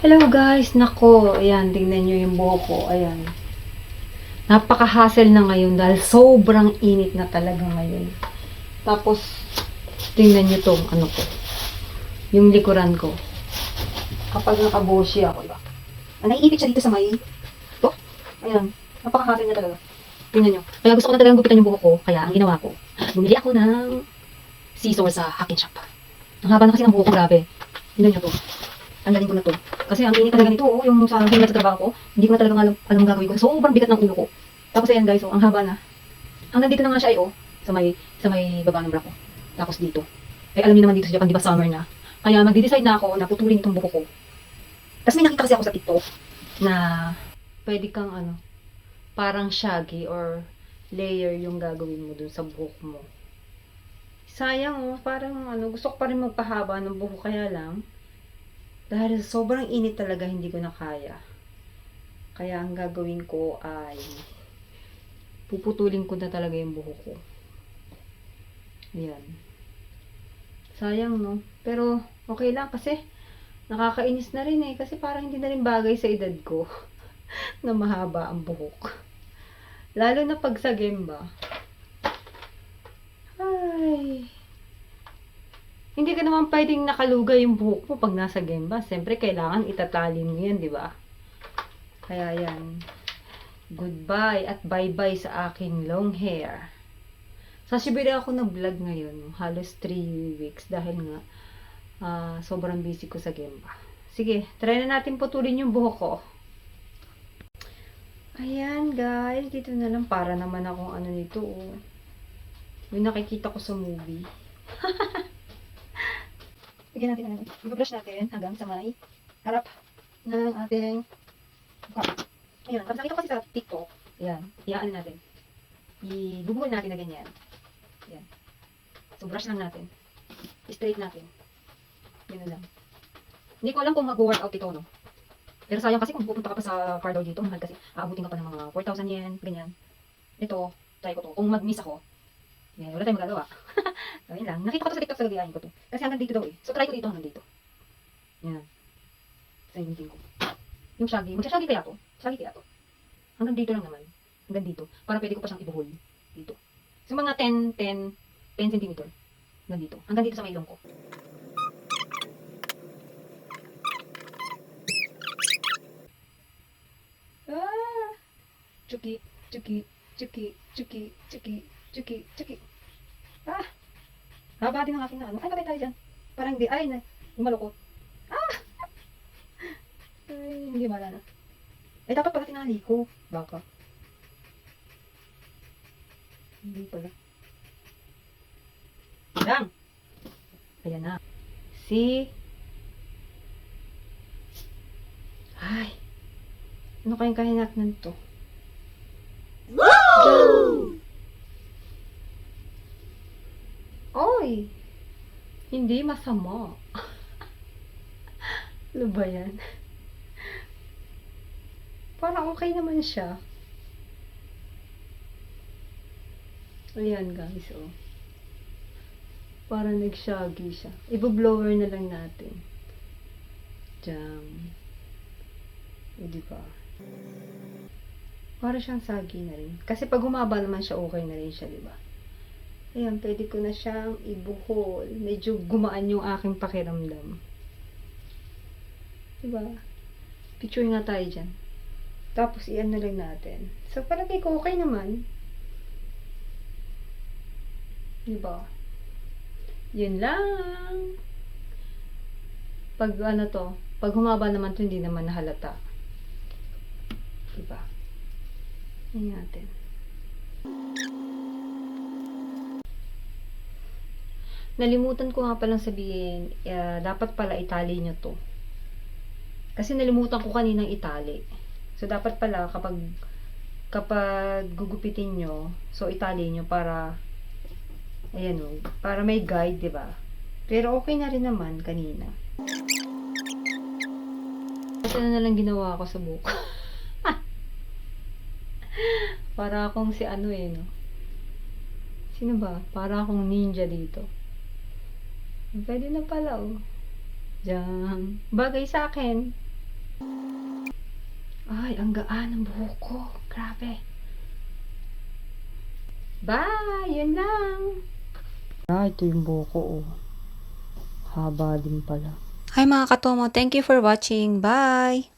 Hello guys, nako, ayan, tingnan nyo yung buhok ko, ayan. Napaka-hassle na ngayon dahil sobrang init na talaga ngayon. Tapos, tingnan nyo tong ano ko, yung likuran ko. Kapag nakabushi ako, diba? Ah, naiipit siya dito sa may, to, ayan, napaka-hassle na talaga. Tingnan nyo. Kaya gusto ko na talagang gupitan yung buhok ko, kaya ang ginawa ko, bumili ako ng scissor sa Hakin Shop. Ang haba na kasi ng buhok ko, grabe. Tingnan nyo to. Tanggalin ko na to. Kasi ang init talaga nito, oh, yung sa himat sa trabaho ko, hindi ko na talaga alam, alam ang gagawin ko. Sobrang bigat ng ulo ko. Tapos ayan guys, oh, ang haba na. Hanggang dito na nga siya, eh, oh, sa may, sa may baba ng bra ko. Tapos dito. Eh, alam niyo naman dito sa Japan, di ba summer na. Kaya magde-decide na ako na putulin itong buko ko. Tapos may nakita kasi ako sa TikTok na pwede kang ano, parang shaggy or layer yung gagawin mo dun sa buhok mo. Sayang oh, parang ano, gusto ko pa rin magpahaba ng buhok kaya lang, dahil sobrang init talaga, hindi ko na kaya. Kaya ang gagawin ko ay puputulin ko na talaga yung buhok ko. Ayan. Sayang, no? Pero, okay lang kasi nakakainis na rin eh. Kasi parang hindi na rin bagay sa edad ko na mahaba ang buhok. Lalo na pag sa gemba. Ay. Hindi ka naman pwedeng nakalugay yung buhok mo pag nasa gemba. Siyempre, kailangan itatali mo yan, di ba? Kaya yan. Goodbye at bye-bye sa aking long hair. Sa Siberia ako nag-vlog ngayon. Halos 3 weeks dahil nga ah, sobrang busy ko sa gemba. Sige, try na natin putulin yung buhok ko. Ayan guys, dito na lang para naman akong ano nito oh. Yung nakikita ko sa movie. Bigyan natin ano. I-brush natin hanggang sa may harap ng ating mukha. Ayan, tapos nakita ko kasi sa TikTok. Ayan, iyaan natin. Ibubuhol natin na ganyan. Ayan. So, brush lang natin. I-straight natin. Na lang. Hindi ko alam kung mag-workout ito, no? Pero sayang kasi kung pupunta ka pa sa Cardo dito, mahal kasi aabutin ka pa ng mga 4,000 yen, ganyan. Ito, try ko to. Kung mag-miss ako, yan, wala tayong magagawa. Lang. Nakita ko to sa TikTok sa gabiyahin ko to. Kasi hanggang dito daw eh. So, try ko dito hanggang dito. Yan. Sa yung ko. Yung shaggy. Magsa-shaggy kaya to? Shaggy kaya to? Hanggang dito lang naman. Hanggang dito. Para pwede ko pa siyang ibuhol. Dito. So, mga 10, 10, 10 cm. Hanggang dito. Hanggang dito sa may ilong ko. Ah! Chuki, chuki, chuki, chuki, chuki, chuki, chuki. Haba din ang aking na ano. Ay, bakit tayo dyan? Parang hindi. Ay, na, malukot. Ah! Ay, hindi wala na. Eh, dapat pala tinali ko. Baka. Hindi pala. Lang! Ayan na. See? Ay. Ano kayang kahinatnan to? Hindi masama. ano ba yan? Parang okay naman siya. Ayan guys, oh. Parang nag-shaggy siya. Ibo-blower na lang natin. Jam. O, di ba? Para siyang saggy na rin. Kasi pag humaba naman siya, okay na rin siya, di ba? Ayan, pwede ko na siyang ibuhol. Medyo gumaan yung aking pakiramdam. Di ba? Picture nga tayo dyan. Tapos, iyan na lang natin. So, palagay ko, okay naman. Di ba? Yun lang. Pag ano to, pag humaba naman to, hindi naman nahalata. Diba? Yan natin. Nalimutan ko nga palang sabihin, uh, dapat pala itali nyo to. Kasi nalimutan ko kaninang itali. So, dapat pala kapag kapag gugupitin nyo, so itali nyo para ayan o, para may guide, ba? Pero okay na rin naman kanina. Kasi na nalang ginawa ko sa buhok. Para akong si ano eh, no? Sino ba? Para akong ninja dito. Pwede na pala, oh. Diyan. Bagay sa akin. Ay, ang gaan ng buhok ko. Grabe. Bye! Yun lang. Ah, ito yung buhok ko, oh. Haba din pala. Hi mga katomo, thank you for watching. Bye!